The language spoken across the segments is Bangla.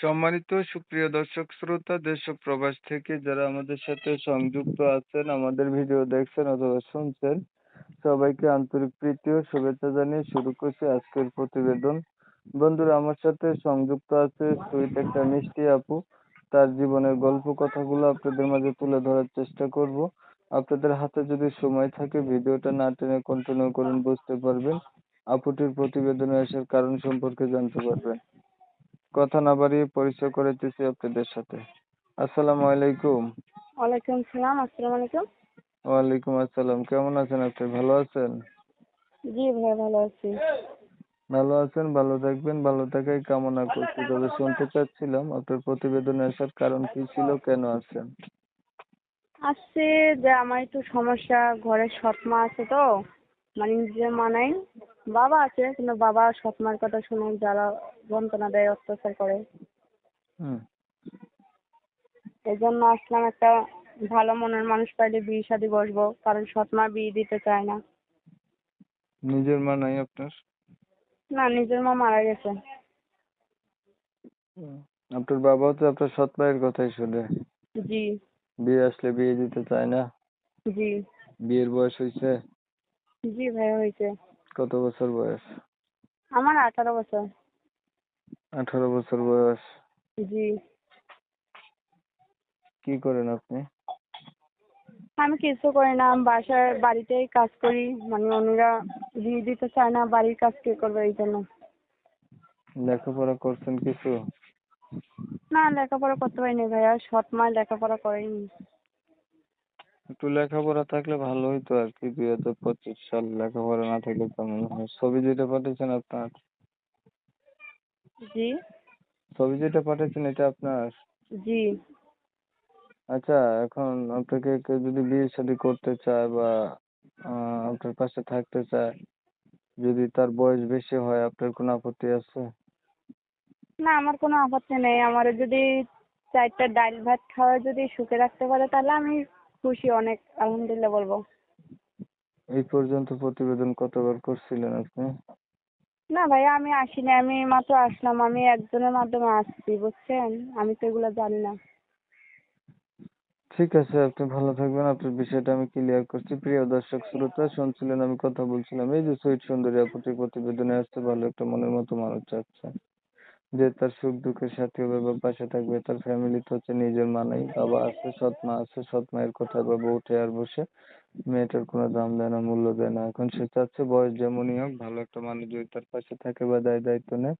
সম্মানিত সুপ্রিয় দর্শক, শ্রোতা দেশ ও প্রবাস থেকে যারা আমাদের সাথে সংযুক্ত আছেন, আমাদের ভিডিও দেখছেন অথবা শুনছেন, সবাইকে আন্তরিক প্রীতি ও শুভেচ্ছা জানিয়ে শুরু করছি আজকের প্রতিবেদন। বন্ধুরা, আমার সাথে সংযুক্ত আছে সুইট একটা মিষ্টি আপু। তার জীবনের গল্প কথাগুলো আপনাদের মাঝে তুলে ধরার চেষ্টা করব। আপনাদের হাতে যদি সময় থাকে, ভিডিওটা না টেনে কন্টিনিউ করুন, বুঝতে পারবেন। আপুটির প্রতিবেদনে আসার কারণ সম্পর্কে জানতে পারবেন। কথা না বাড়িয়ে পরিচয় করে দিচ্ছি আপনাদের সাথে। আসসালামু আলাইকুম। ওয়ালাইকুম সালাম আসসালামু আলাইকুম। ওয়ালাইকুম আসসালাম কেমন আছেন আপনি? ভালো আছেন? জি ভাই ভালো আছি। ভালো আছেন ভালো থাকবেন ভালো থাকাই কামনা করছি। তবে শুনতে চাচ্ছিলাম আপনার প্রতিবেদনে আসার কারণ কি ছিল কেন আছেন? আসছে যে আমার একটু সমস্যা ঘরে সৎ মা আছে তো মানে নিজের মা নাই। বাবা আছে কিন্তু বাবা সৎ মার কথা শুনে যারা যন্ত্রণা দেয় অত্যাচার করে। এই জন্য আসলাম একটা ভালো মনের মানুষ পাইলে বিয়ে শাদি বসবো কারণ সৎ মা বিয়ে দিতে চায় না। নিজের মা নাই আপনার? না নিজের মা মারা গেছে। আপনার বাবাও তো আপনার সৎ মায়ের কথাই শুনে। জি। বিয়ে আসলে বিয়ে দিতে চায় না। জি। বিয়ের বয়স হয়েছে জি ভাই হয়েছে কত বছর বয়স? আমার আঠারো বছর। আঠারো বছর বয়স। জি। কি করেন আপনি? আমি কিছু করি না আমি বাসায় বাড়িতেই কাজ করি। মানে অন্যরা বিয়ে দিতে চায় না বাড়ির কাজ কে করবে এই জন্য। লেখাপড়া করছেন কিছু? না লেখাপড়া করতে পারিনি ভাইয়া সৎ মায় লেখাপড়া করেনি। একটু লেখাপড়া থাকলে ভালো হইতো আর কি দুই হাজার পঁচিশ সাল লেখাপড়া না থাকলে কেমন হয়? ছবি যেটা পাঠিয়েছেন আপনার? জি। ছবি যেটা পাঠিয়েছেন এটা আপনার? জি। আচ্ছা এখন আপনাকে কেউ যদি বিয়ে শাদী করতে চায় বা আপনার পাশে থাকতে চায় যদি তার বয়স বেশি হয় আপনার কোনো আপত্তি আছে? না আমার কোনো আপত্তি নেই। আমার যদি চারটা ডাল ভাত খাওয়া যদি সুখে রাখতে পারে তাহলে আমি খুশি অনেক আলহামদুলিল্লাহ বলব। এই পর্যন্ত প্রতিবেদন কতবার করছিলেন আপনি? না ভাইয়া আমি আসিনি, আমি মাত্র আসলাম, আমি একজনের মাধ্যমে আসছি, বুঝছেন? আমি তো এগুলো জানি না। ঠিক আছে, আপনি ভালো থাকবেন, আপনার বিষয়টা আমি ক্লিয়ার করছি। প্রিয় দর্শক, শ্রোতা, শুনছিলেন আমি কথা বলছিলাম, এই যে সুইট সুন্দরী আপুটির প্রতিবেদনে আসতে ভালো একটা মনের মতো মানুষ চাচ্ছে। যে তার সুখ দুঃখের সাথী হবে বা পাশে থাকবে, তার ফ্যামিলি তো হচ্ছে নিজের মা নাই বাবা আছে, সৎ মা আছে, সৎ মায়ের কথা বাবা উঠে আর বসে। মেয়েটার কোনো দাম দেয় না, মূল্য দেয় না। এখন সে চাচ্ছে বয়স যেমনই হোক, ভালো একটা মানুষ যদি তার পাশে থাকে বা দায় দায়িত্ব নেয়,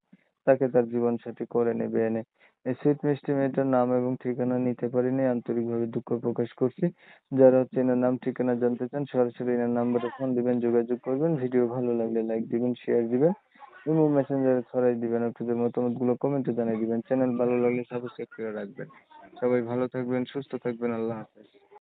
তাকে তার জীবন সাথী করে নেবে, এনে। এই সুইট মিষ্টি মেয়েটার নাম এবং ঠিকানা নিতে পারিনি, আন্তরিকভাবে দুঃখ প্রকাশ করছি। যারা হচ্ছে এনার নাম, ঠিকানা জানতে চান, সরাসরি এনার নাম্বারে ফোন দিবেন, যোগাযোগ করবেন। ভিডিও ভালো লাগলে লাইক দিবেন শেয়ার দিবেন। ইমো মেসেঞ্জারে ছড়াই দিবেন, আপনাদের মতামতগুলো কমেন্টে জানিয়ে দিবেন। চ্যানেল ভালো লাগলে সাবস্ক্রাইব করে রাখবেন। সবাই ভালো থাকবেন, সুস্থ থাকবেন, আল্লাহ হাফেজ।